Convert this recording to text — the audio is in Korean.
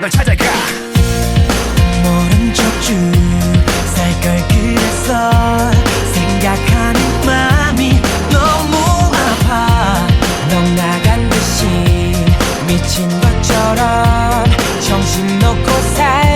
널 찾아가. 모른 척쭉 살걸 그랬어 생각하는 마음이 너무 아파. 넌 나간 듯이 미친 것처럼 정신 놓고 살